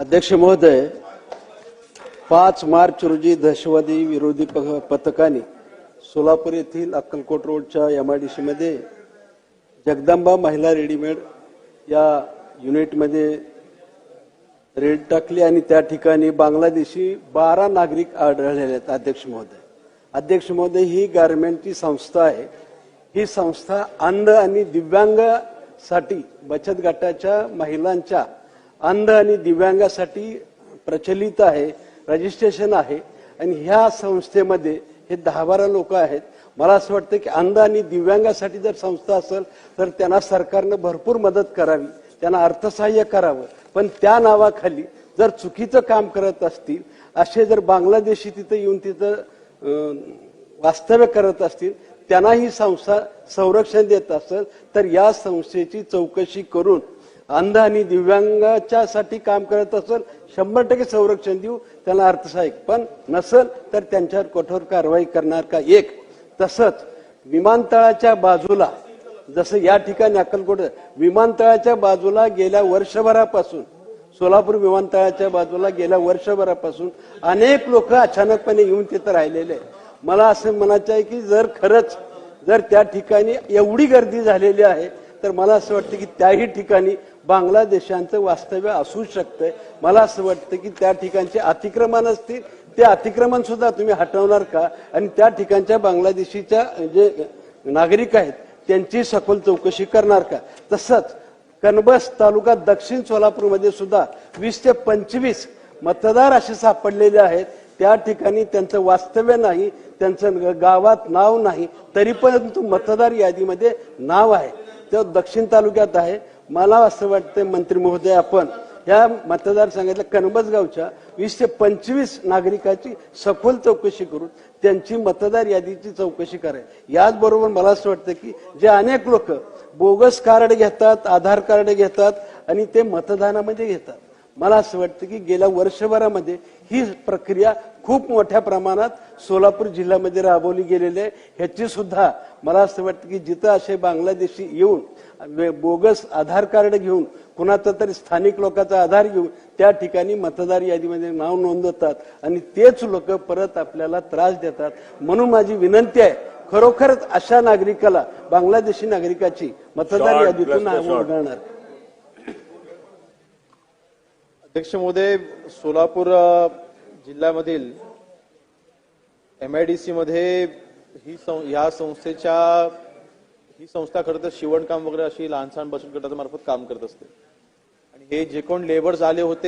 अध्यक्ष महोदय पाच मार्च रोजी दहशतवादी विरोधी प- पथकाने सोलापूर येथील अक्कलकोट रोडच्या यम आय डी मध्ये जगदंबा महिला रेडीमेड या युनिटमध्ये रेड टाकली आणि त्या ठिकाणी बांगलादेशी बारा नागरिक आढळलेले आहेत अध्यक्ष महोदय. अध्यक्ष महोदय ही गारमेंटची संस्था आहे. ही संस्था अंध आणि दिव्यांगासाठी बचत गटाच्या महिलांच्या अंध आणि दिव्यांगासाठी प्रचलित आहे रजिस्ट्रेशन आहे. आणि ह्या संस्थेमध्ये हे दहा बारा लोक आहेत. मला असं वाटतं की अंध आणि दिव्यांगासाठी जर संस्था असेल तर त्यांना सरकारनं भरपूर मदत करावी. त्यांना अर्थसहाय्य करावं. पण त्या नावाखाली जर चुकीचं काम करत असतील असे जर बांगलादेशी तिथं येऊन तिथं वास्तव्य करत असतील त्यांना ही संस्था संरक्षण देत असेल तर या संस्थेची चौकशी करून अंध आणि दिव्यांगाच्या साठी काम करत असेल शंभर टक्के संरक्षण देऊ त्यांना अर्थसहाय्य पण नसेल तर त्यांच्यावर कठोर कारवाई करणार का? एक तसंच विमानतळाच्या बाजूला जसं या ठिकाणी अक्कलकोट विमानतळाच्या बाजूला गेल्या वर्षभरापासून सोलापूर विमानतळाच्या बाजूला गेल्या वर्षभरापासून अनेक लोक अचानकपणे येऊन तिथं राहिलेले मला असं म्हणायचं आहे की जर खरंच जर त्या ठिकाणी एवढी गर्दी झालेली आहे तर मला असं वाटतं की त्याही ठिकाणी बांगलादेशांचं वास्तव्य असू शकतंय. मला असं वाटतं की त्या ठिकाणचे अतिक्रमण असतील ते अतिक्रमण सुद्धा तुम्ही हटवणार का? आणि त्या ठिकाणच्या बांगलादेशीच्या जे नागरिक आहेत त्यांची सखोल चौकशी करणार का? तसंच कनबस तालुका दक्षिण सोलापूरमध्ये सुद्धा वीस ते पंचवीस मतदार असे सापडलेले आहेत. त्या ठिकाणी त्यांचं वास्तव्य नाही त्यांचं गावात नाव नाही तरी पण मतदार यादीमध्ये नाव आहे. ते दक्षिण तालुक्यात आहे मला असं वाटतं मंत्री महोदय आपण या मतदारसंघातल्या कनबसगावच्या वीस ते पंचवीस नागरिकाची सखोल चौकशी करून त्यांची मतदार यादीची चौकशी करावी. याचबरोबर मला असं वाटतं की जे अनेक लोक बोगस कार्ड घेतात आधार कार्ड घेतात आणि ते मतदानामध्ये घेतात. मला असं वाटतं की गेल्या वर्षभरामध्ये ही प्रक्रिया खूप मोठ्या प्रमाणात सोलापूर जिल्ह्यामध्ये राबवली गेलेली आहे. ह्याची सुद्धा मला असं वाटतं की जिथं असे बांगलादेशी येऊन बोगस आधार कार्ड घेऊन कुणाचा तरी स्थानिक लोकांचा आधार घेऊन त्या ठिकाणी मतदार यादीमध्ये नाव नोंदवतात आणि तेच लोक परत आपल्याला त्रास देतात. म्हणून माझी विनंती आहे खरोखरच अशा नागरिकाला बांगलादेशी नागरिकाची मतदार यादीतून नाव short. अध्यक्ष महोदय सोलापूर अ, जिल्ह्यामधील एमआयडीसी मध्ये ही सं- संस्थेच्या ही संस्था खरं तर शिवणकाम वगैरे अशी लहान सहान बचत गटाच्या मार्फत काम करत असते. आणि हे जे कोण लेबर्स आले होते